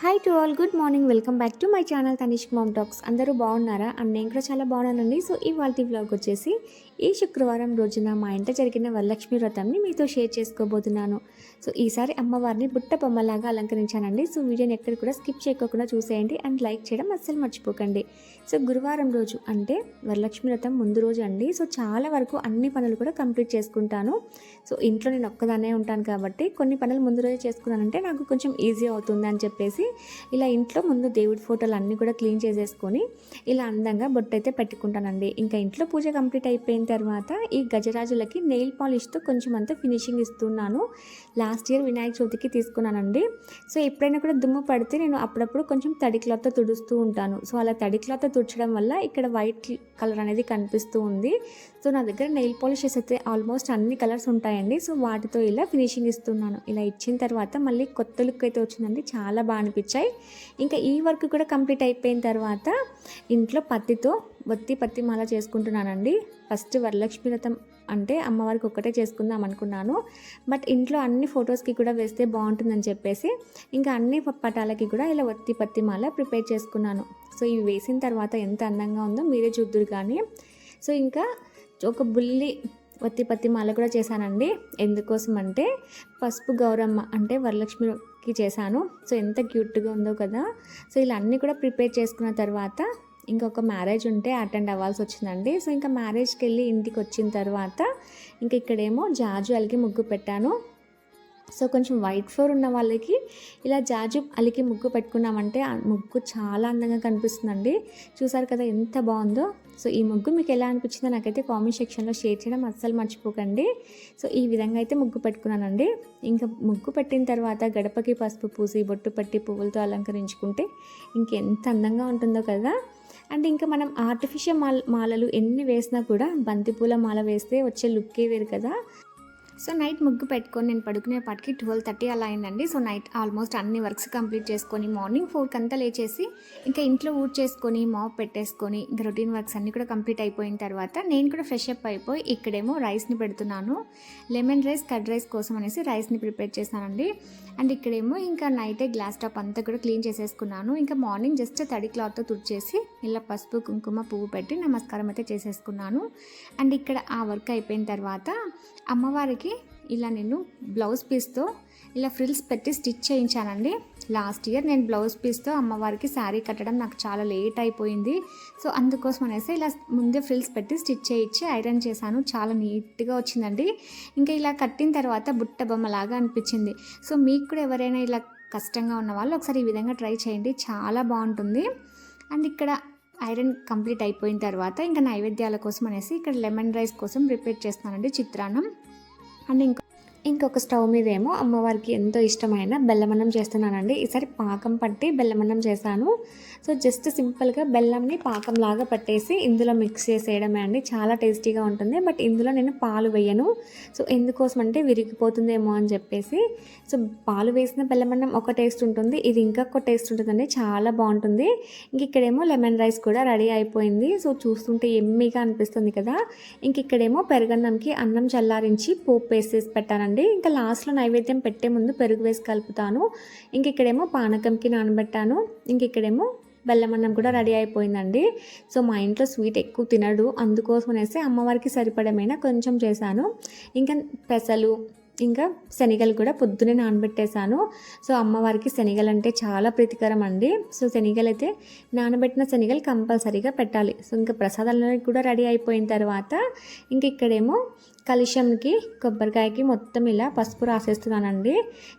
Hi to all good morning welcome back to my channel Tanishk mom talks అందరూ బాగున్నారా? And నేను కూడా చాలా బాగున్నానండి. సో ఇవాళ వ్లాగ్ వచ్చేసి ఈ శుక్రవారం రోజున మా ఇంట జరిగిన వరలక్ష్మి వ్రతంని మీతో షేర్ చేసుకోబోతున్నాను. సో ఈసారి అమ్మవారిని బుట్ట బొమ్మలాగా అలంకరించానండి. సో వీడియోని ఎక్కడ కూడా స్కిప్ చేయకుండా చూసేయండి అండ్ లైక్ చేయడం అస్సలు మర్చిపోకండి. సో గురువారం రోజు అంటే వరలక్ష్మి వ్రతం ముందు రోజు అండి. సో చాలా వరకు అన్ని పనులు కూడా కంప్లీట్ చేసుకుంటాను. సో ఇంట్లో నేను ఒక్కదానే ఉంటాను కాబట్టి కొన్ని పనులు ముందు రోజే చేసుకున్నానంటే నాకు కొంచెం ఈజీ అవుతుంది అని చెప్పేసి ఇలా ఇంట్లో ముందు దేవుడి ఫోటోలు అన్నీ కూడా క్లీన్ చేసేసుకొని ఇలా అందంగా బొట్టు అయితే పెట్టుకుంటానండి. ఇంకా ఇంట్లో పూజ కంప్లీట్ అయిపోయిన తర్వాత ఈ గజరాజులకి నెయిల్ పాలిష్తో కొంచెం అంతా ఫినిషింగ్ ఇస్తున్నాను. లాస్ట్ ఇయర్ వినాయక చవితికి తీసుకున్నానండి. సో ఎప్పుడైనా కూడా దుమ్ము పడితే నేను అప్పుడప్పుడు కొంచెం తడి క్లాత్తో తుడుస్తూ ఉంటాను. సో అలా తడి క్లాత్తో తుడచడం వల్ల ఇక్కడ వైట్ కలర్ అనేది కనిపిస్తూ ఉంది. సో నా దగ్గర నెయిల్ పాలిషెస్ అయితే ఆల్మోస్ట్ అన్ని కలర్స్ ఉంటాయండి. సో వాటితో ఇలా ఫినిషింగ్ ఇస్తున్నాను. ఇలా ఇచ్చిన తర్వాత మళ్ళీ కొత్త లుక్ అయితే వచ్చిందండి. చాలా బాగా అనిపించాయి. ఇంకా ఈ వర్క్ కూడా కంప్లీట్ అయిపోయిన తర్వాత ఇంట్లో పత్తితో ఒత్తి పత్తి మాల చేసుకుంటున్నానండి. ఫస్ట్ వరలక్ష్మి వ్రతం అంటే అమ్మవారికి ఒక్కటే చేసుకుందాం అనుకున్నాను. బట్ ఇంట్లో అన్ని ఫొటోస్కి కూడా వేస్తే బాగుంటుందని చెప్పేసి ఇంకా అన్ని పటాలకి కూడా ఇలా వత్తి పత్తి మాల ప్రిపేర్ చేసుకున్నాను. సో ఇవి వేసిన తర్వాత ఎంత అందంగా ఉందో మీరే చూద్దురు కానీ. సో ఇంకా ఒక బుల్లి వత్తి పత్తి మాల కూడా చేశానండి. ఎందుకోసం అంటే పసుపు గౌరమ్మ అంటే వరలక్ష్మికి చేశాను. సో ఎంత క్యూట్గా ఉందో కదా. సో ఇలా అన్నీ కూడా ప్రిపేర్ చేసుకున్న తర్వాత ఇంకొక మ్యారేజ్ ఉంటే అటెండ్ అవ్వాల్సి వచ్చిందండి. సో ఇంకా మ్యారేజ్కి వెళ్ళి ఇంటికి వచ్చిన తర్వాత ఇంకా ఇక్కడేమో జాజు అలిగి ముగ్గు పెట్టాను. సో కొంచెం వైట్ ఫ్లోర్ ఉన్న వాళ్ళకి ఇలా జాజు అలికి ముగ్గు పెట్టుకున్నామంటే ఆ ముగ్గు చాలా అందంగా కనిపిస్తుందండి. చూసారు కదా ఎంత బాగుందో. సో ఈ ముగ్గు మీకు ఎలా అనిపించిందో నాకైతే కామెంట్ సెక్షన్లో షేర్ చేయడం అస్సలు మర్చిపోకండి. సో ఈ విధంగా అయితే ముగ్గు పెట్టుకున్నానండి. ఇంకా ముగ్గు పెట్టిన తర్వాత గడపకి పసుపు పూసి బొట్టు పట్టి పువ్వులతో అలంకరించుకుంటే ఇంకెంత అందంగా ఉంటుందో కదా. అండ్ ఇంకా మనం ఆర్టిఫిషియల్ మాల మాలలు ఎన్ని వేసినా కూడా బంతిపూల మాల వేస్తే వచ్చే లుక్కే వేరు కదా. సో నైట్ ముగ్గు పెట్టుకొని నేను పడుకునేపాటికి ట్వెల్వ్ థర్టీ అలా అయిందండి. సో నైట్ ఆల్మోస్ట్ అన్ని వర్క్స్ కంప్లీట్ చేసుకొని మార్నింగ్ ఫోర్కి అంతా లేచేసి ఇంకా ఇంట్లో ఊడ్ చేసుకొని మాప్ పెట్టేసుకొని ఇంకా రొటీన్ వర్క్స్ అన్నీ కూడా కంప్లీట్ అయిపోయిన తర్వాత నేను కూడా ఫ్రెష్ అప్ అయిపోయి ఇక్కడేమో రైస్ని పెడుతున్నాను. లెమన్ రైస్ కర్డ్ రైస్ కోసం అనేసి రైస్ని ప్రిపేర్ చేశానండి. అండ్ ఇక్కడేమో ఇంకా నైటే గ్లాస్ టాప్ అంతా కూడా క్లీన్ చేసేసుకున్నాను. ఇంకా మార్నింగ్ జస్ట్ తడి క్లాత్తో తుడిచేసి ఇలా పసుపు కుంకుమ పువ్వు పెట్టి నమస్కారం అయితే చేసేసుకున్నాను. అండ్ ఇక్కడ ఆ వర్క్ అయిపోయిన తర్వాత అమ్మవారికి ఇలా నేను బ్లౌజ్ పీస్తో ఇలా ఫ్రిల్స్ పెట్టి స్టిచ్ చేయించానండి. లాస్ట్ ఇయర్ నేను బ్లౌజ్ పీస్తో అమ్మవారికి శారీ కట్టడం నాకు చాలా లేట్ అయిపోయింది. సో అందుకోసం అనేసి ఇలా ముందే ఫ్రిల్స్ పెట్టి స్టిచ్ చేయించి ఐరన్ చేశాను. చాలా నీట్గా వచ్చిందండి. ఇంకా ఇలా కట్టిన తర్వాత బుట్ట బొమ్మలాగా అనిపించింది. సో మీకు కూడా ఎవరైనా ఇలా కష్టంగా ఉన్న వాళ్ళు ఒకసారి ఈ విధంగా ట్రై చేయండి. చాలా బాగుంటుంది. అండ్ ఇక్కడ ఐరన్ కంప్లీట్ అయిపోయిన తర్వాత ఇంకా నైవేద్యాల కోసం అనేసి ఇక్కడ లెమన్ రైస్ కోసం ప్రిపేర్ చేస్తానండి చిత్రాన్నం. అండ్ ఇంకో ఇంకొక స్టవ్ మీద ఏమో అమ్మవారికి ఎంతో ఇష్టమైన బెల్లమన్నం చేస్తున్నానండి. ఈసారి పాకం పట్టి బెల్లమన్నం చేశాను. సో జస్ట్ సింపుల్గా బెల్లంని పాకంలాగా పట్టేసి ఇందులో మిక్స్ చేసేయడమే అండి. చాలా టేస్టీగా ఉంటుంది. బట్ ఇందులో నేను పాలు వేయను. సో ఎందుకోసం అంటే విరిగిపోతుందేమో అని చెప్పేసి. సో పాలు వేసిన బెల్లం అన్నం ఒక టేస్ట్ ఉంటుంది. ఇది ఇంకొక టేస్ట్ ఉంటుందండి. చాలా బాగుంటుంది. ఇంక ఇక్కడేమో లెమన్ రైస్ కూడా రెడీ అయిపోయింది. సో చూస్తుంటే ఎమ్మిగా అనిపిస్తుంది కదా. ఇంక ఇక్కడేమో పెరుగన్నంకి అన్నం చల్లారించి పోపు వేసేసి పెట్టానండి. ఇంకా లాస్ట్లో నైవేద్యం పెట్టే ముందు పెరుగు వేసి కలుపుతాను. ఇంక ఇక్కడేమో పానకంకి నానబెట్టాను. ఇంక ఇక్కడేమో బెల్లం అన్నం కూడా రెడీ అయిపోయిందండి. సో మా ఇంట్లో స్వీట్ ఎక్కువ తినడు. అందుకోసం అనేసి అమ్మవారికి సరిపడమైన కొంచెం చేశాను. ఇంకా పెసలు ఇంకా శనగలు కూడా పొద్దునే నానబెట్టేశాను. సో అమ్మవారికి శనగలు అంటే చాలా ప్రీతికరం అండి. సో శనగలు అయితే నానబెట్టిన శనగలు కంపల్సరీగా పెట్టాలి. సో ఇంకా ప్రసాదాలకి కూడా రెడీ అయిపోయిన తర్వాత ఇంక ఇక్కడేమో కలుషంకి కొబ్బరికాయకి మొత్తం ఇలా పసుపు రాసేస్తున్నానండి.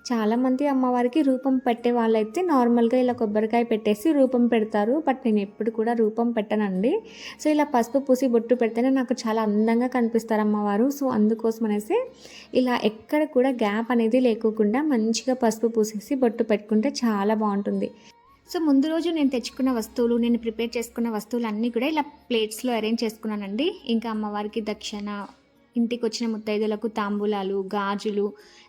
చాలామంది అమ్మవారికి రూపం పెట్టే వాళ్ళైతే నార్మల్గా ఇలా కొబ్బరికాయ పెట్టేసి రూపం పెడతారు. బట్ నేను ఎప్పుడు కూడా రూపం పెట్టనండి. సో ఇలా పసుపు పూసి బొట్టు పెడితేనే నాకు చాలా అందంగా కనిపిస్తారు అమ్మవారు. సో అందుకోసం అనేసి ఇలా ఎక్కడ కూడా గ్యాప్ అనేది లేకోకుండా మంచిగా పసుపు పూసేసి బొట్టు పెట్టుకుంటే చాలా బాగుంటుంది. సో ముందు రోజు నేను తెచ్చుకున్న వస్తువులు నేను ప్రిపేర్ చేసుకున్న వస్తువులు అన్నీ కూడా ఇలా ప్లేట్స్లో అరేంజ్ చేసుకున్నానండి. ఇంకా అమ్మవారికి దక్షిణ ఇంటికి వచ్చిన ముత్తైదులకు తాంబూలాలు గాజులు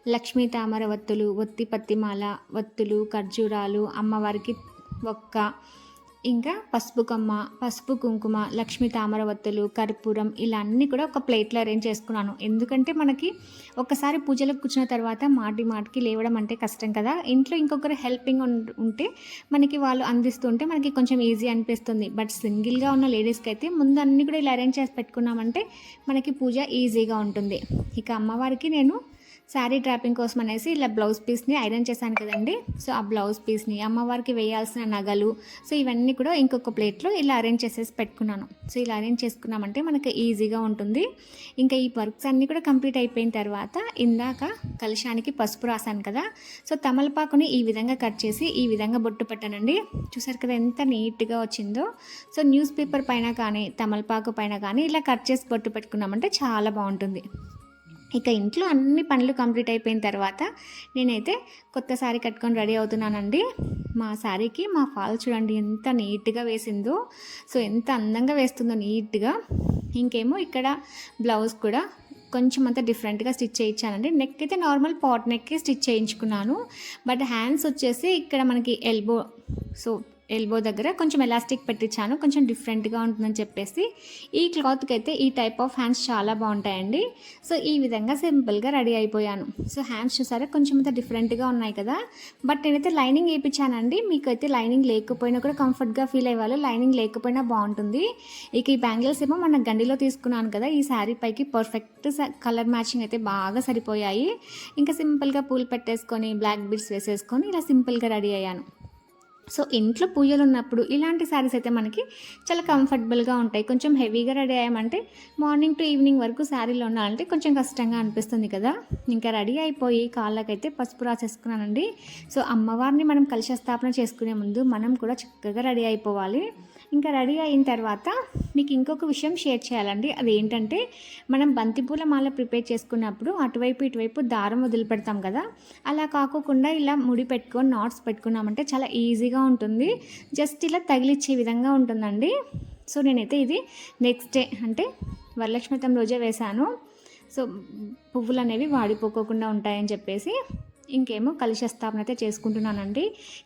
లక్ష్మీ తామర వత్తులు ఒత్తి పత్తిమాల వత్తులు ఖర్జూరాలు అమ్మవారికి ఒక్క ఇంకా పసుపు కమ్మ పసుపు కుంకుమ లక్ష్మి తామరవత్తులు కర్పూరం ఇలా అన్నీ కూడా ఒక ప్లేట్లో అరేంజ్ చేసుకున్నాను. ఎందుకంటే మనకి ఒకసారి పూజలకు కూర్చున్న తర్వాత మాటి మాటికి లేవడం అంటే కష్టం కదా. ఇంట్లో ఇంకొకరు హెల్పింగ్ ఉంటే మనకి వాళ్ళు అందిస్తుంటే మనకి కొంచెం ఈజీ అనిపిస్తుంది. బట్ సింగిల్గా ఉన్న లేడీస్కి అయితే ముందు అన్నీ కూడా ఇలా అరేంజ్ చేసి పెట్టుకున్నామంటే మనకి పూజ ఈజీగా ఉంటుంది. ఇక అమ్మవారికి నేను శారీ ట్రాపింగ్ కోసం అనేసి ఇలా బ్లౌజ్ పీస్ని ఐరన్ చేశాను కదండి. సో ఆ బ్లౌజ్ పీస్ని అమ్మవారికి వేయాల్సిన నగలు సో ఇవన్నీ కూడా ఇంకొక ప్లేట్లో ఇలా అరేంజ్ చేసేసి పెట్టుకున్నాను. సో ఇలా అరేంజ్ చేసుకున్నామంటే మనకి ఈజీగా ఉంటుంది. ఇంకా ఈ వర్క్స్ అన్నీ కూడా కంప్లీట్ అయిపోయిన తర్వాత ఇందాక కలశానికి పసుపు రాశాను కదా. సో తమలపాకుని ఈ విధంగా కట్ చేసి ఈ విధంగా బొట్టు పెట్టానండి. చూసారు కదా ఎంత నీట్గా వచ్చిందో. సో న్యూస్ పేపర్ పైన కానీ తమలపాకు పైన కానీ ఇలా కట్ చేసి బొట్టు పెట్టుకున్నామంటే చాలా బాగుంటుంది. ఇక ఇంట్లో అన్ని పనులు కంప్లీట్ అయిపోయిన తర్వాత నేనైతే కొత్త శారీ కట్టుకొని రెడీ అవుతున్నానండి. మా శారీకి మా ఫాల్ చూడండి ఎంత నీట్గా వేసిందో. సో ఎంత అందంగా వేస్తుందో నీట్గా. ఇంకేమో ఇక్కడ బ్లౌజ్ కూడా కొంచెం అంత డిఫరెంట్గా స్టిచ్ చేయించానండి. నెక్ అయితే నార్మల్ పాట్ నెక్కి స్టిచ్ చేయించుకున్నాను. బట్ హ్యాండ్స్ వచ్చేసి ఇక్కడ మనకి ఎల్బో సో ఎల్బో దగ్గర కొంచెం ఎలాస్టిక్ పెట్టించాను కొంచెం డిఫరెంట్గా ఉంటుందని చెప్పేసి ఈ క్లాత్కి అయితే ఈ టైప్ ఆఫ్ హ్యాండ్స్ చాలా బాగుంటాయండి. సో ఈ విధంగా సింపుల్గా రెడీ అయిపోయాను. సో హ్యాండ్స్ చూసారా? కొంచెం అయితే డిఫరెంట్గా ఉన్నాయి కదా. బట్ నేనైతే లైనింగ్ వేయించానండి మీకు అయితే లైనింగ్ లేకపోయినా కూడా కంఫర్ట్గా ఫీల్ అయ్యేవాళ్ళు లైనింగ్ లేకపోయినా బాగుంటుంది. ఇక ఈ బ్యాంగిల్స్ ఏమో మన గండిలో తీసుకున్నాను కదా. ఈ శారీ పైకి పర్ఫెక్ట్ కలర్ మ్యాచింగ్ అయితే బాగా సరిపోయాయి. ఇంకా సింపుల్గా పూలు పెట్టేసుకొని బ్లాక్ బీడ్స్ వేసేసుకొని ఇలా సింపుల్గా రెడీ అయ్యాను. సో ఇంట్లో పూజలు ఉన్నప్పుడు ఇలాంటి శారీస్ అయితే మనకి చాలా కంఫర్టబుల్గా ఉంటాయి. కొంచెం హెవీగా రెడీ అయ్యామంటే మార్నింగ్ టు ఈవినింగ్ వరకు శారీలో ఉండాలంటే కొంచెం కష్టంగా అనిపిస్తుంది కదా. ఇంకా రెడీ అయిపోయి కాళ్ళకైతే పసుపు రాసేసుకున్నానండి. సో అమ్మవారిని మనం కలశ స్థాపన చేసుకునే ముందు మనం కూడా చక్కగా రెడీ అయిపోవాలి. ఇంకా రెడీ అయిన తర్వాత మీకు ఇంకొక విషయం షేర్ చేయాలండి. అది ఏంటంటే మనం బంతిపూల మాల ప్రిపేర్ చేసుకున్నప్పుడు అటువైపు ఇటువైపు దారం వదిలిపెడతాం కదా. అలా కాకోకుండా ఇలా ముడి పెట్టుకొని నాట్స్ పెట్టుకున్నామంటే చాలా ఈజీగా ఉంటుంది. జస్ట్ ఇలా తగిలిచ్చే విధంగా ఉంటుందండి. సో నేనైతే ఇది నెక్స్ట్ డే అంటే వరలక్ష్మి రోజే వేశాను. సో పువ్వులు అనేవి వాడిపోకోకుండా ఉంటాయని చెప్పేసి ఇంకేమో కలశ స్థాపన అయితే చేసుకుంటున్నానండి.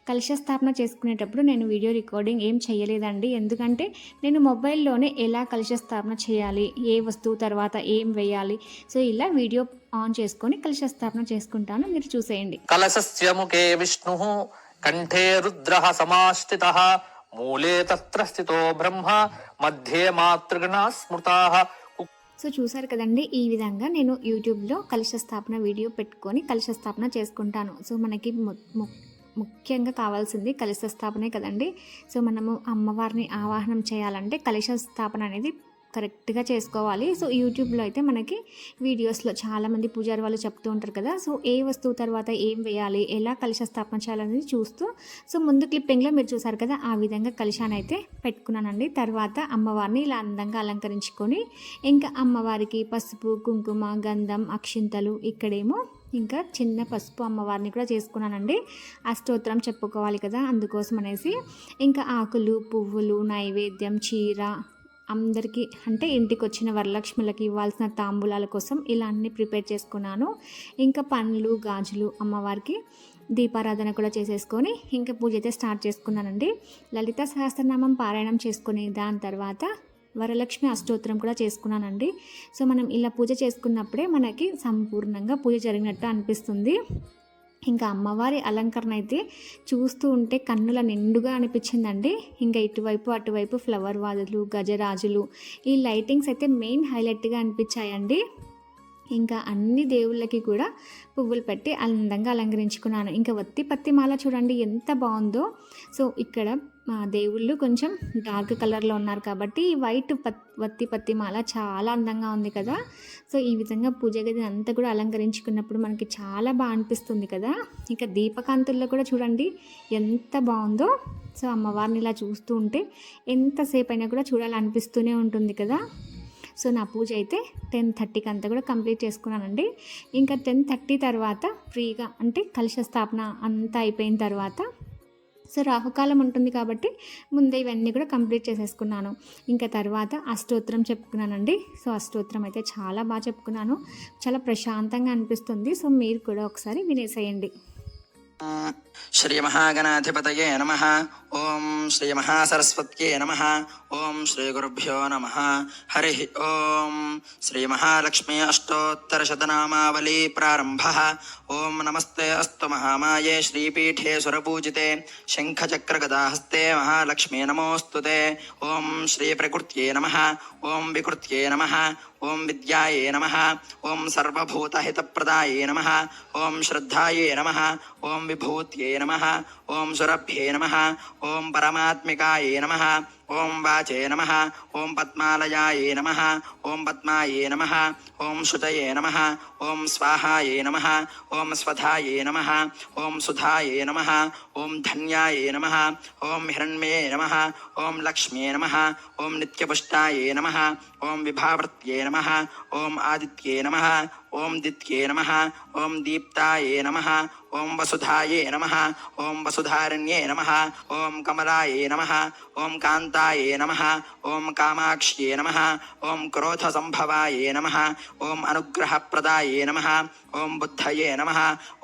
కలుష స్థాపన చేసుకునేటప్పుడు నేను వీడియో రికార్డింగ్ ఏం చేయలేదండి. ఎందుకంటే నేను మొబైల్లోనే ఎలా కలశ స్థాపన చేయాలి ఏ వస్తువు తర్వాత ఏం వేయాలి సో ఇలా వీడియో ఆన్ చేసుకొని కలశ స్థాపన చేసుకుంటాను. మీరు చూసేయండి. కలశస్యముఖే విష్ణు కంఠే రుద్ర సమాశ్రిత మూలే తత్ర స్థితో బ్రహ్మ మధ్యే మాతృగణ స్మృతా సో చూసారు కదండి ఈ విధంగా నేను యూట్యూబ్లో కలుష స్థాపన వీడియో పెట్టుకొని కలుష స్థాపన చేసుకుంటాను. సో మనకి ము- ము- ముఖ్యంగా కావాల్సింది కలుష స్థాపనే కదండి. సో మనము అమ్మవారిని ఆవాహనం చేయాలంటే కలుష స్థాపన అనేది కరెక్ట్గా చేసుకోవాలి. సో యూట్యూబ్లో అయితే మనకి వీడియోస్లో చాలామంది పూజారి వాళ్ళు చెప్తూ ఉంటారు కదా సో ఏ వస్తువు తర్వాత ఏం వేయాలి ఎలా కలశ స్థాపన చేయాలనేది చూస్తూ సో ముందు క్లిప్పింగ్లో మీరు చూసారు కదా ఆ విధంగా కలశాన్ని అయితే పెట్టుకున్నానండి. తర్వాత అమ్మవారిని ఇలా అందంగా అలంకరించుకొని ఇంకా అమ్మవారికి పసుపు కుంకుమ గంధం అక్షింతలు ఇక్కడేమో ఇంకా చిన్న పసుపు అమ్మవారిని కూడా చేసుకున్నానండి. ఆ స్తోత్రం చెప్పుకోవాలి కదా అందుకోసం అనేసి ఇంకా ఆకులు పువ్వులు నైవేద్యం చీర అందరికీ అంటే ఇంటికి వచ్చిన వరలక్ష్మిలకి ఇవ్వాల్సిన తాంబూలాల కోసం ఇలా అన్ని ప్రిపేర్ చేసుకున్నాను. ఇంకా పండ్లు గాజులు అమ్మవారికి దీపారాధన కూడా చేసేసుకొని ఇంకా పూజ అయితే స్టార్ట్ చేసుకున్నానండి. లలిత సహస్రనామం పారాయణం చేసుకుని దాని తర్వాత వరలక్ష్మి అష్టోత్తరం కూడా చేసుకున్నానండి. సో మనం ఇలా పూజ చేసుకున్నప్పుడే మనకి సంపూర్ణంగా పూజ జరిగినట్టు అనిపిస్తుంది. ఇంకా అమ్మవారి అలంకరణ అయితే చూస్తూ ఉంటే కన్నుల నిండుగా అనిపించిందండి. ఇంకా ఇటువైపు అటువైపు ఫ్లవర్ వాజులు గజరాజులు ఈ లైటింగ్స్ అయితే మెయిన్ హైలైట్గా అనిపించాయండి. ఇంకా అన్ని దేవుళ్ళకి కూడా పువ్వులు పెట్టి అందంగా అలంకరించుకున్నాను. ఇంకా వత్తి పత్తి మాల చూడండి ఎంత బాగుందో. సో ఇక్కడ మా దేవుళ్ళు కొంచెం డార్క్ కలర్లో ఉన్నారు కాబట్టి వైట్ పత్ వత్తి పత్తి మాల చాలా అందంగా ఉంది కదా. సో ఈ విధంగా పూజ గది అంతా కూడా అలంకరించుకున్నప్పుడు మనకి చాలా బాగా అనిపిస్తుంది కదా. ఇంకా దీపకాంతుల్లో కూడా చూడండి ఎంత బాగుందో. సో అమ్మవారిని ఇలా చూస్తూ ఉంటే ఎంతసేపు అయినా కూడా చూడాలనిపిస్తూనే ఉంటుంది కదా. సో నా పూజ అయితే టెన్ థర్టీకి అంతా కూడా కంప్లీట్ చేసుకున్నానండి. ఇంకా టెన్ థర్టీ తర్వాత ఫ్రీగా అంటే కలశ స్థాపన అంతా అయిపోయిన తర్వాత సో రాహుకాలం ఉంటుంది కాబట్టి ముందే ఇవన్నీ కూడా కంప్లీట్ చేసేసుకున్నాను. ఇంకా తర్వాత అష్టోత్తరం చెప్పుకున్నానండి. సో అష్టోత్తరం అయితే చాలా బాగా చెప్పుకున్నాను. చాలా ప్రశాంతంగా అనిపిస్తుంది. సో మీరు కూడా ఒకసారి వినేసేయండి. श्रीमहागणाधिपतये नमः। ॐ श्रीमहासरस्वत्यै नमः। ॐ श्रीगुरुभ्यो नमः। हरिः ॐ श्रीमहालक्ष्मी अष्टोत्तरशतनामावली प्रारम्भः। ॐ नमस्ते अस्तु महामाये श्रीपीठे सुरपूजिते शङ्खचक्रगदाहस्ते महालक्ष्मी नमोऽस्तु ते। ॐ श्रीप्रकृत्यै नमः। ॐ विकृत्यै नमः। ॐ विद्यायै नमः। ॐ सर्वभूतहितप्रदायै नमः। ॐ श्रद्धायै नमः। ॐ विभूत्यै नमः। ॐ सुरभ्ये नमः। ॐ परमात्मिकायै नमः। ॐ वाचे नमः ॐ पद्मालयायै नमः ॐ पद्मायै नमः ॐ श्रुतये नमः ॐ स्वाहायै नमः ॐ स्वधायै नमः ॐ सुधायै नमः ॐ धन्यायै नमः ॐ हिरण्मये नमः ॐ लक्ष्म्ये नमः ॐ नित्यपुष्टायै नमः ॐ विभावृत्ये नमः ॐ आदित्ये नमः ॐ दित्ये नमः ॐ दीप्तायै नमः ॐ वसुधायै नमः ॐ वसुधारण्ये नमः ॐ कमलायै नमः ॐ कान्तायै नमः। ॐ कामाक्ष्ये नमः। ॐ क्रोधसम्भवायै नमः। ॐ अनुग्रहप्रदायै नमः। ॐ बुद्धये नमः।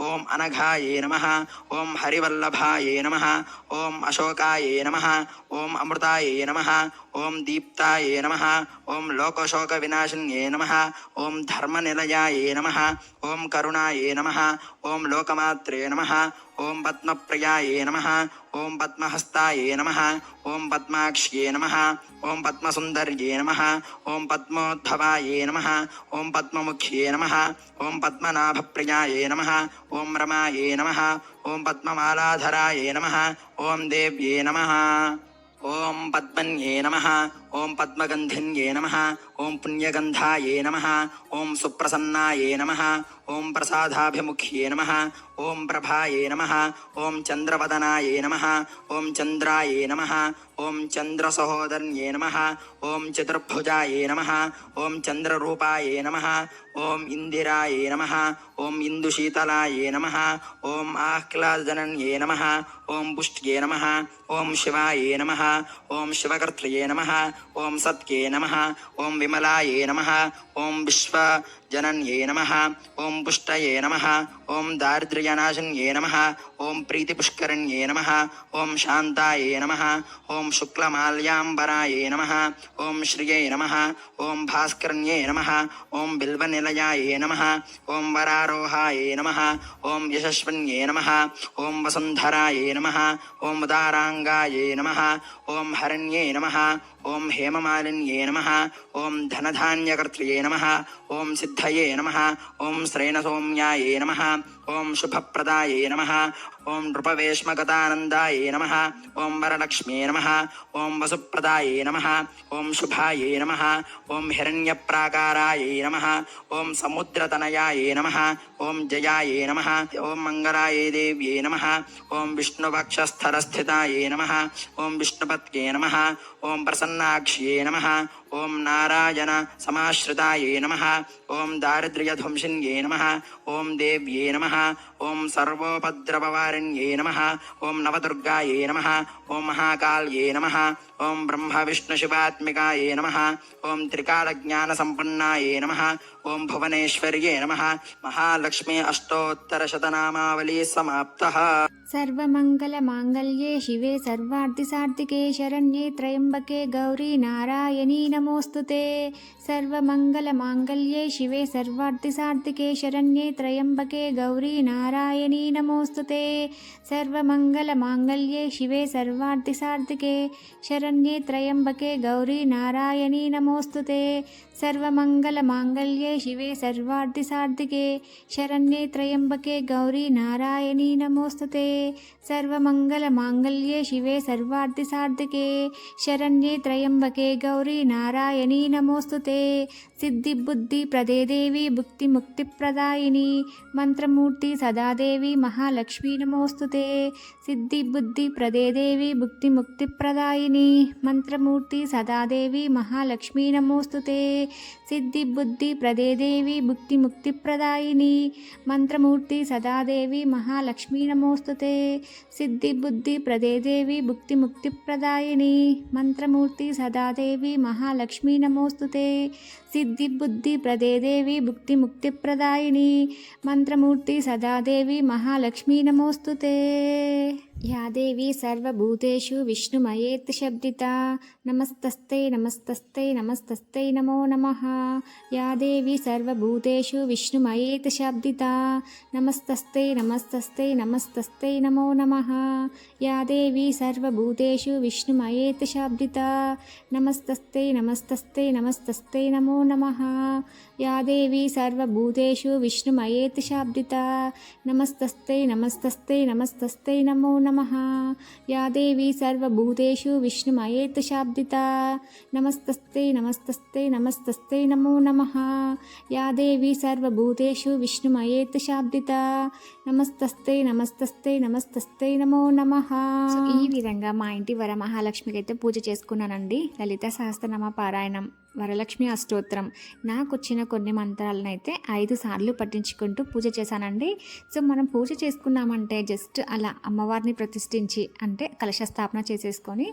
ॐ अनघायै नमः। ॐ हरिवल्लभायै नमः। ॐ अशोकाय नमः। ॐ अमृताये नमः। ఓం దీప్తాయే నమ ఓం లోకశోక వినాశిన్యే నమ ఓం ధర్మనిలయాయే నమ ఓం కరుణాయే నమ ఓం లోకమాత్రే నమ ఓం పద్మప్రియాయే నమ ఓం పద్మహస్తాయే నమ ఓం పద్మాక్ష్యే నమ ఓం పద్మసుందర్యే నమ ఓం పద్మోద్భవాయే నమ ఓం పద్మముఖ్యే నమ ఓం పద్మనాభప్రియాయే నమ ఓం రమాయే నమ ఓం పద్మమాలాధరాయే నమ ఓం దేవ్యే నమ ఓం పద్మన్యే నమ. ॐ पद्मगन्धिन्ये नमः ॐ पुण्यगन्धायै नमः ॐ सुप्रसन्नायै नमः ॐ प्रसादाभिमुख्ये नमः ॐ प्रभायै नमः ॐ चन्द्रवदनायै नमः ॐ चन्द्रायै नमः ॐ चन्द्रसहोदर्ये नमः ॐ चतुर्भुजायै नमः ॐ चन्द्ररूपायै नमः ॐ इन्दिरायै नमः ॐ इन्दुशीतलायै नमः ॐ आह्लादजनन्ये नमः ॐ पुष्ट्ये नमः ॐ शिवायै नमः ॐ शिवकर्त्र्ये नमः ఓం సత్యే నమ ఓం విమలాయే నమ ఓం విశ్వ विश्वजनन्ये नमः ॐ पुष्टये नमः ॐ दारिद्र्यनाशन्ये नमः ॐ प्रीतिपुष्करण्ये नमः ॐ शान्तायै नमः ॐ शुक्लमाल्याम्बरायै नमः ॐ श्रियै नमः ॐ भास्करण्ये नमः ॐ बिल्वनिलयायै नमः ॐ वरारोहायै नमः ॐ यशस्वन्ये नमः ॐ वसुन्धरायै नमः ॐ उदाराङ्गायै नमः ॐ हरण्ये नमः ॐ हेममालिन्ये नमः ॐ धनधान्यकर्त्र्ये नमः ॐ శ్రీగ్రంథయే నమ. ఓం శ్రేణ సౌమ్యాయే నమ. ॐ शुभप्रदायै नमः ॐ नृपवेश्मगतानन्दायै नमः ॐ वरलक्ष्म्ये नमः ॐ वसुप्रदायै नमः ॐ शुभायै नमः ॐ हिरण्यप्राकारायै नमः ॐ समुद्रतनयायै नमः ॐ जयायै नमः ॐ मङ्गलायै देव्यै नमः ॐ विष्णुवक्षस्थरस्थितायै नमः ॐ विष्णुपत्ये नमः ॐ प्रसन्नाक्ष्ये नमः ॐ नारायण समाश्रितायै नमः ॐ दारिद्र्यध्वंसिन्ये नमः ॐ देव्ये नमः 他 ఓం సర్వోపద్రవవారిణ్యే నమ ఓం నవదుర్గాయే నమ ఓం మహాకాల్యే నమ ఓం బ్రహ్మ విష్ణు శివాత్మికాయే నమ ఓం త్రికాళ జ్ఞాన సంపన్నాయే నమ ఓం భువనేశ్వర్యే నమ. మహాలక్ష్మీ అష్టోత్తర శతనామావళి సమాప్త. సర్వమంగళ మాంగళ్యే శివే సర్వార్థి సార్థికే శరణ్యే త్రయంబకే గౌరీ నారాయణీ నమోస్తుతే సర్వమంగళ మాంగళ్యే శివే సర్వార్థి సార్థికే శరణ్యే త్రయంబకే గౌరీ నారాయణ నారాయణీ నమోస్తుతే సర్వమంగళమాంగళ్యే శివే సర్వార్థిసార్థికే. శరణ్యే త్రయంబకే గౌరీ నారాయణీ నమోస్తుతే సర్వమంగళమాంగళ్యే శివే సర్వార్థిసార్థికే శరణ్యే త్రయంబకే గౌరీ నారాయణీ నమోస్తుతే. సర్వమంగళమాంగళ్యే శివే సర్వార్థిసార్థికే శరణ్యే త్రయంబకే గౌరీ నారాయణీ నమోస్తుతే. సిద్ధి బుద్ధి ప్రదేదేవి భుక్తి ముక్తి ప్రదాయిని మంత్రమూర్తి సదాదేవి మహాలక్ష్మీ నమోస్తుతే. సిద్ధి బుద్ధి ప్రదేదేవి భుక్తి ముక్తి ప్రదాయిని మంత్రమూర్తి సదాదేవి మహాలక్ష్మీ నమోస్తుతే. సిద్ధి బుద్ధి ప్రదేదేవి భుక్తి ముక్తి ప్రదాయిని మంత్రమూర్తి సదాదేవి మహాలక్ష్మీ నమోస్తుతే సిద్ధిబుద్ధి ప్రదేదేవి భుక్తి ముక్తి ప్రదాయిని మంత్రమూర్తి సదాదేవి మహాలక్ష్మీ నమోస్తుతే సిద్ధిబుద్ధి ప్రదేదేవి భుక్తి ముక్తి ప్రదాయిని మంత్రమూర్తి సదాదేవి మహాలక్ష్మీ నమోస్తుతే యా దేవి సర్వభూతేషు విష్ణుమయేత్ శబ్దిత. నమస్తస్థై నమస్తస్థై నమస్తస్థై నమో నమ. యా దేవి సర్వభూతేషు విష్ణుమయేత్ శబ్దిత. నమస్తస్థై నమస్తస్థై నమస్తస్థై నమో నమ. యా దేవి సర్వభూతేషు విష్ణుమయేత్ శబ్దిత. నమస్తస్థై నమస్తస్థై నమస్తస్థై నమో నమ. యా దేవి సర్వభూతేషు విష్ణుమయేత్ శబ్దిత. నమస్తస్థై నమస్తస్థై నమస్తస్థై నమో నమ नमः या देवी सर्वभूतेषु विष्णुमयेत् शाब्दिता नमस्तस्ते नमस्तस्ते नमस्तस्ते नमो नमः या देवी सर्वभूतेषु विष्णुमयेत् शाब्दिता నమస్తస్తే నమస్తస్తే నమస్తస్తే నమో నమ ఈ విధంగా మా ఇంటి వరమహాలక్ష్మికి అయితే పూజ చేసుకున్నానండి లలిత సహస్రనామ పారాయణం వరలక్ష్మి అష్టోత్తరం. నాకు వచ్చిన కొన్ని మంత్రాలను అయితే ఐదు సార్లు పట్టించుకుంటూ పూజ చేశానండి. సో మనం పూజ చేసుకున్నామంటే జస్ట్ అలా అమ్మవారిని ప్రతిష్ఠించి అంటే కలశ స్థాపన చేసేసుకొని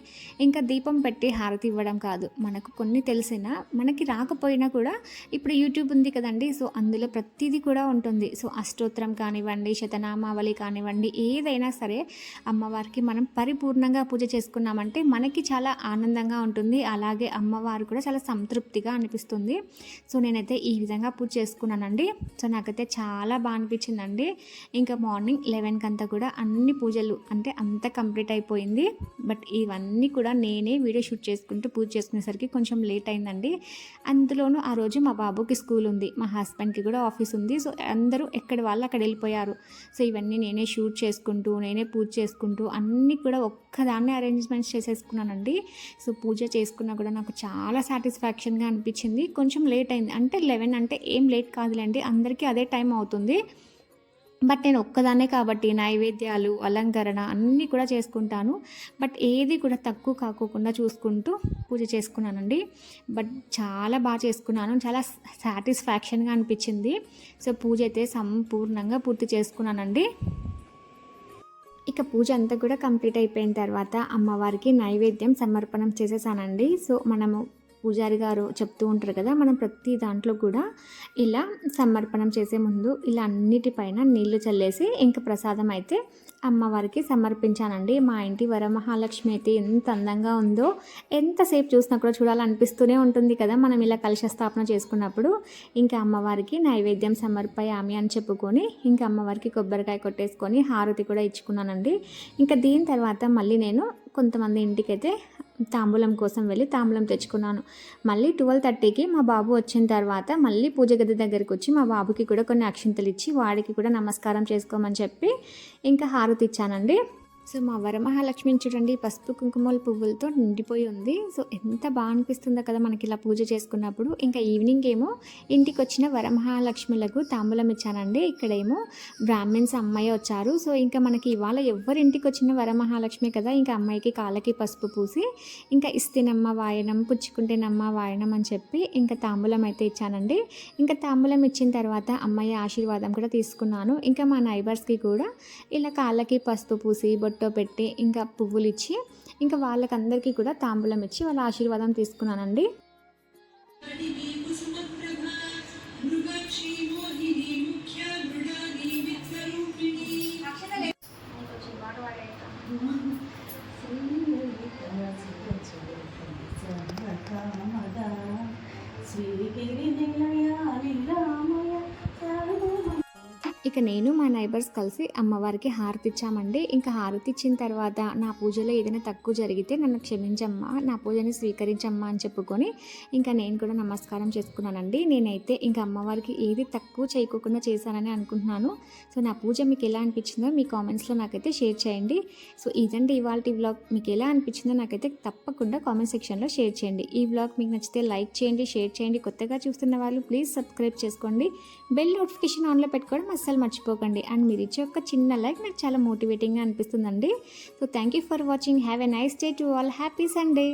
ఇంకా దీపం పెట్టి హారతి ఇవ్వడం కాదు. మనకు కొన్ని తెలిసినా మనకి రాకపోయినా కూడా ఇప్పుడు యూట్యూబ్ ఉంది కదండి. సో అందులో ప్రతిదీ కూడా ఉంటుంది. సో అష్టోత్తరం కానివ్వండి శతనామావళి కానివ్వండి ఏదైనా సరే అమ్మవారికి మనం పరిపూర్ణంగా పూజ చేసుకున్నామంటే మనకి చాలా ఆనందంగా ఉంటుంది. అలాగే అమ్మవారు కూడా చాలా సంతృప్తిగా అనిపిస్తుంది. సో నేనైతే ఈ విధంగా పూజ చేసుకున్నానండి. సో నాకైతే చాలా బాగా అనిపించిందండి. ఇంకా మార్నింగ్ లెవెన్కి అంతా కూడా అన్ని పూజలు అంటే అంత కంప్లీట్ అయిపోయింది. బట్ ఇవన్నీ కూడా నేనే వీడియో షూట్ చేసుకుంటూ పూజ చేసుకునేసరికి కొంచెం లేట్ అయిందండి. అందులోనూ ఆ రోజు మా బాబుకి స్కూల్ ఉంది. మా హస్బెండ్కి కూడా ఆఫీస్ ఉంది. సో అందరూ ఎక్కడి వాళ్ళు అక్కడ వెళ్ళిపోయారు. సో ఇవన్నీ నేనే షూట్ చేసుకుంటూ నేనే పూజ చేసుకుంటూ అన్నీ కూడా ఒక్కదాన్నే అరేంజ్మెంట్స్ చేసేసుకున్నానండి. సో పూజ చేసుకున్నా కూడా నాకు చాలా సాటిస్ఫాక్షన్గా అనిపించింది. కొంచెం లేట్ అయింది. అంటే లెవెన్ అంటే ఏం లేట్ కాదులేండి. అందరికీ అదే టైం అవుతుంది. బట్ నేను ఒక్కదాన్నే కాబట్టి నైవేద్యాలు అలంకరణ అన్నీ కూడా చేసుకుంటాను. బట్ ఏది కూడా తక్కువ కాకోకుండా చూసుకుంటూ పూజ చేసుకున్నానండి. బట్ చాలా బాగా చేసుకున్నాను. చాలా సాటిస్ఫాక్షన్గా అనిపించింది. సో పూజ అయితే సంపూర్ణంగా పూర్తి చేసుకున్నానండి. ఇక పూజ అంతా కూడా కంప్లీట్ అయిపోయిన తర్వాత అమ్మవారికి నైవేద్యం సమర్పణం చేసేసానండి. సో మనము పూజారి గారు చెప్తూ ఉంటారు కదా మనం ప్రతి దాంట్లో కూడా ఇలా సమర్పణం చేసే ముందు ఇలా అన్నిటిపైన నీళ్ళు చల్లేసి ఇంకా ప్రసాదం అయితే అమ్మవారికి సమర్పించానండి. మా ఇంటి వరమహాలక్ష్మి అయితే ఎంత అందంగా ఉందో ఎంతసేపు చూసినా కూడా చూడాలనిపిస్తూనే ఉంటుంది కదా మనం ఇలా కలశ స్థాపన చేసుకున్నప్పుడు. ఇంకా అమ్మవారికి నైవేద్యం సమర్పయామి అని చెప్పుకొని ఇంకా అమ్మవారికి కొబ్బరికాయ కొట్టేసుకొని హారతి కూడా ఇచ్చుకున్నానండి. ఇంకా దీని తర్వాత మళ్ళీ నేను కొంతమంది ఇంటికైతే తాంబూలం కోసం వెళ్ళి తాంబూలం తెచ్చుకున్నాను. మళ్ళీ ట్వెల్వ్ థర్టీకి మా బాబు వచ్చిన తర్వాత మళ్ళీ పూజ గది దగ్గరికి వచ్చి మా బాబుకి కూడా కొన్ని అక్షింతలు ఇచ్చి వాడికి కూడా నమస్కారం చేసుకోమని చెప్పి ఇంకా హారతి ఇచ్చానండి. సో మా వరమహాలక్ష్మిని చూడండి పసుపు కుంకుమల పువ్వులతో నిండిపోయి ఉంది. సో ఎంత బాగా అనిపిస్తుందో కదా మనకి ఇలా పూజ చేసుకున్నప్పుడు. ఇంకా ఈవినింగ్ ఏమో ఇంటికి వచ్చిన వరమహాలక్ష్ములకు తాంబూలం ఇచ్చానండి. ఇక్కడేమో బ్రాహ్మిన్స్ అమ్మాయి వచ్చారు. సో ఇంకా మనకి ఇవాళ ఎవరి ఇంటికి వచ్చిన వరమహాలక్ష్మి కదా ఇంకా అమ్మాయికి కాళ్ళకి పసుపు పూసి ఇంకా ఇస్తేనమ్మ వాయనం పుచ్చుకుంటేనమ్మ వాయనం అని చెప్పి ఇంకా తాంబూలం అయితే ఇచ్చానండి. ఇంకా తాంబూలం ఇచ్చిన తర్వాత అమ్మాయి ఆశీర్వాదం కూడా తీసుకున్నాను. ఇంకా మా నైబర్స్కి కూడా ఇలా కాళ్ళకి పసుపు పూసి బొట్టు పెట్టి ఇంకా పువ్వులు ఇచ్చి ఇంకా వాళ్ళకందరికీ కూడా తాంబూలం ఇచ్చి వాళ్ళ ఆశీర్వాదం తీసుకున్నానండి. ఇక నేను మా నైబర్స్ కలిసి అమ్మవారికి హారతి ఇచ్చామండి ఇంకా హారతి ఇచ్చిన తర్వాత నా పూజలో ఏదైనా తక్కువ జరిగితే నన్ను క్షమించమ్మా నా పూజని స్వీకరించమ్మా అని చెప్పుకొని ఇంకా నేను కూడా నమస్కారం చేసుకున్నానండి. నేనైతే ఇంకా అమ్మవారికి ఏది తక్కువ చేయకోకుండా చేశానని అనుకుంటున్నాను. సో నా పూజ మీకు ఎలా అనిపించిందో మీ కామెంట్స్లో నాకైతే షేర్ చేయండి. సో ఇదండి ఇవాళ వ్లాగ్. మీకు ఎలా అనిపించిందో నాకైతే తప్పకుండా కామెంట్ సెక్షన్లో షేర్ చేయండి. ఈ వ్లాగ్ మీకు నచ్చితే లైక్ చేయండి షేర్ చేయండి. కొత్తగా చూస్తున్న వాళ్ళు ప్లీజ్ సబ్స్క్రైబ్ చేసుకోండి. బెల్ నోటిఫికేషన్ ఆన్లో పెట్టుకోవడం అస్సలు మర్చిపోకండి. అండ్ మీరు ఇచ్చే ఒక చిన్న లైక్ నాకు చాలా మోటివేటింగ్గా అనిపిస్తుందండి. So thank you for watching. Have a nice day to all. Happy Sunday.